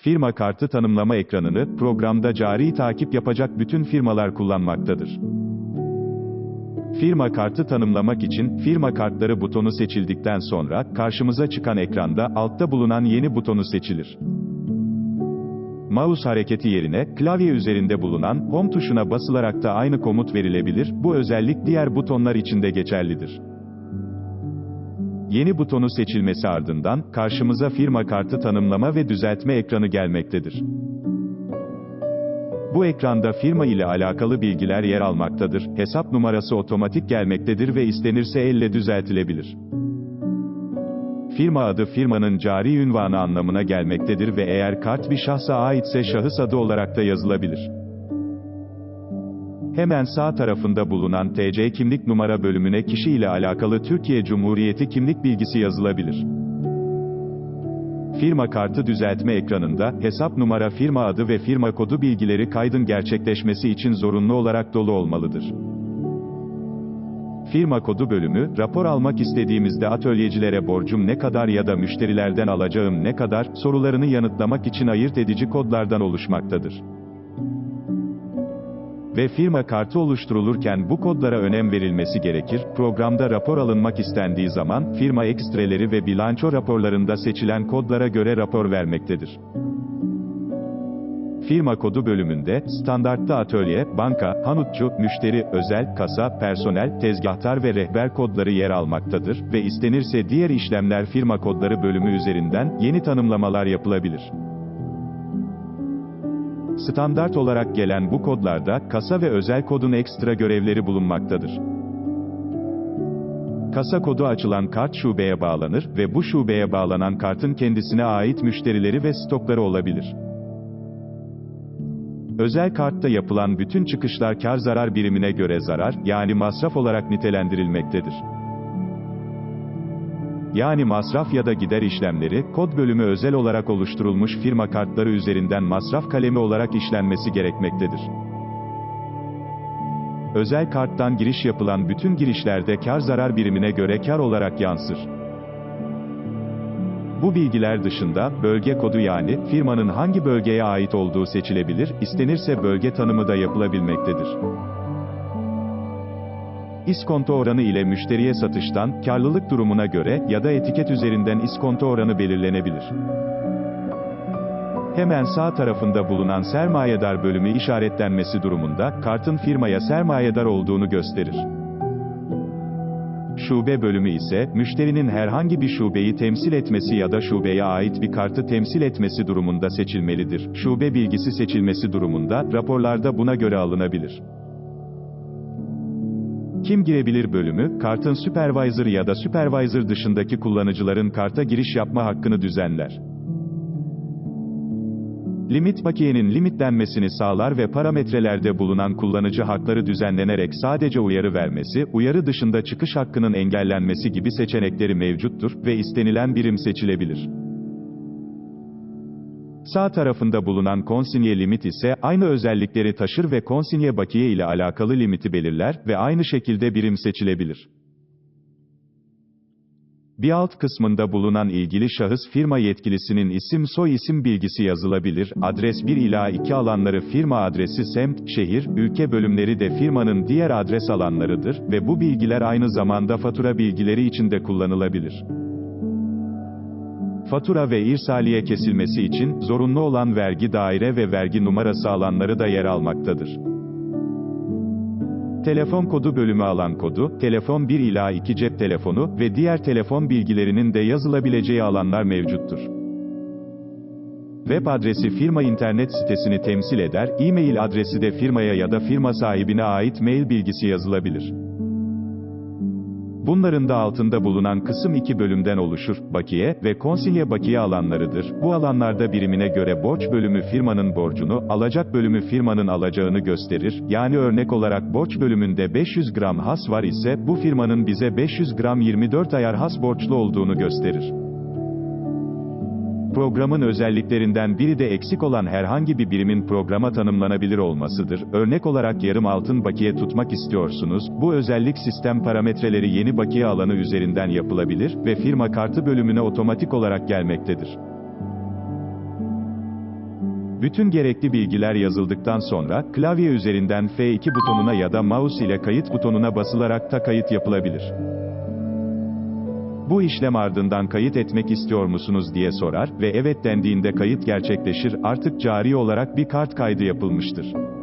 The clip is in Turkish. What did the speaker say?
Firma kartı tanımlama ekranını, programda cari takip yapacak bütün firmalar kullanmaktadır. Firma kartı tanımlamak için, firma kartları butonu seçildikten sonra, karşımıza çıkan ekranda, altta bulunan yeni butonu seçilir. Mouse hareketi yerine, klavye üzerinde bulunan, Home tuşuna basılarak da aynı komut verilebilir, bu özellik diğer butonlar için de geçerlidir. Yeni butonu seçilmesi ardından, karşımıza firma kartı tanımlama ve düzeltme ekranı gelmektedir. Bu ekranda firma ile alakalı bilgiler yer almaktadır, hesap numarası otomatik gelmektedir ve istenirse elle düzeltilebilir. Firma adı firmanın cari ünvanı anlamına gelmektedir ve eğer kart bir şahsa aitse şahıs adı olarak da yazılabilir. Hemen sağ tarafında bulunan TC kimlik numara bölümüne kişi ile alakalı Türkiye Cumhuriyeti kimlik bilgisi yazılabilir. Firma kartı düzeltme ekranında, hesap numara firma adı ve firma kodu bilgileri kaydın gerçekleşmesi için zorunlu olarak dolu olmalıdır. Firma kodu bölümü, rapor almak istediğimizde atölyecilere borcum ne kadar ya da müşterilerden alacağım ne kadar, sorularını yanıtlamak için ayırt edici kodlardan oluşmaktadır. Ve firma kartı oluşturulurken bu kodlara önem verilmesi gerekir. Programda rapor alınmak istendiği zaman, firma ekstreleri ve bilanço raporlarında seçilen kodlara göre rapor vermektedir. Firma kodu bölümünde, standartta atölye, banka, hanutçu, müşteri, özel, kasa, personel, tezgahtar ve rehber kodları yer almaktadır ve istenirse diğer işlemler firma kodları bölümü üzerinden yeni tanımlamalar yapılabilir. Standart olarak gelen bu kodlarda, kasa ve özel kodun ekstra görevleri bulunmaktadır. Kasa kodu açılan kart şubeye bağlanır ve bu şubeye bağlanan kartın kendisine ait müşterileri ve stokları olabilir. Özel kartta yapılan bütün çıkışlar kar zarar birimine göre zarar, yani masraf olarak nitelendirilmektedir. Yani masraf ya da gider işlemleri, kod bölümü özel olarak oluşturulmuş firma kartları üzerinden masraf kalemi olarak işlenmesi gerekmektedir. Özel karttan giriş yapılan bütün girişlerde kar zarar birimine göre kar olarak yansır. Bu bilgiler dışında, bölge kodu yani, firmanın hangi bölgeye ait olduğu seçilebilir, istenirse bölge tanımı da yapılabilmektedir. İskonto oranı ile müşteriye satıştan, karlılık durumuna göre ya da etiket üzerinden iskonto oranı belirlenebilir. Hemen sağ tarafında bulunan sermayedar bölümü işaretlenmesi durumunda, kartın firmaya sermayedar olduğunu gösterir. Şube bölümü ise, müşterinin herhangi bir şubeyi temsil etmesi ya da şubeye ait bir kartı temsil etmesi durumunda seçilmelidir. Şube bilgisi seçilmesi durumunda, raporlarda buna göre alınabilir. Kim girebilir bölümü, kartın supervisor ya da supervisor dışındaki kullanıcıların karta giriş yapma hakkını düzenler. Limit bakiyenin limitlenmesini sağlar ve parametrelerde bulunan kullanıcı hakları düzenlenerek sadece uyarı vermesi, uyarı dışında çıkış hakkının engellenmesi gibi seçenekleri mevcuttur ve istenilen birim seçilebilir. Sağ tarafında bulunan konsinye limit ise aynı özellikleri taşır ve konsinye bakiye ile alakalı limiti belirler ve aynı şekilde birim seçilebilir. Bir alt kısmında bulunan ilgili şahıs firma yetkilisinin isim soy isim bilgisi yazılabilir. Adres 1 ila 2 alanları firma adresi semt, şehir, ülke bölümleri de firmanın diğer adres alanlarıdır ve bu bilgiler aynı zamanda fatura bilgileri için de kullanılabilir. Fatura ve irsaliye kesilmesi için zorunlu olan vergi daire ve vergi numarası alanları da yer almaktadır. Telefon kodu bölümü alan kodu, telefon 1 ila 2 cep telefonu ve diğer telefon bilgilerinin de yazılabileceği alanlar mevcuttur. Web adresi firma internet sitesini temsil eder, e-mail adresi de firmaya ya da firma sahibine ait mail bilgisi yazılabilir. Bunların da altında bulunan kısım iki bölümden oluşur, bakiye ve konsilye bakiye alanlarıdır. Bu alanlarda birimine göre borç bölümü firmanın borcunu, alacak bölümü firmanın alacağını gösterir. Yani örnek olarak borç bölümünde 500 gram has var ise, bu firmanın bize 500 gram 24 ayar has borçlu olduğunu gösterir. Programın özelliklerinden biri de eksik olan herhangi bir birimin programa tanımlanabilir olmasıdır. Örnek olarak yarım altın bakiye tutmak istiyorsunuz. Bu özellik sistem parametreleri yeni bakiye alanı üzerinden yapılabilir ve firma kartı bölümüne otomatik olarak gelmektedir. Bütün gerekli bilgiler yazıldıktan sonra, klavye üzerinden F2 butonuna ya da mouse ile kayıt butonuna basılarak ta kayıt yapılabilir. Bu işlem ardından kayıt etmek istiyor musunuz diye sorar ve evet dendiğinde kayıt gerçekleşir, artık cari olarak bir kart kaydı yapılmıştır.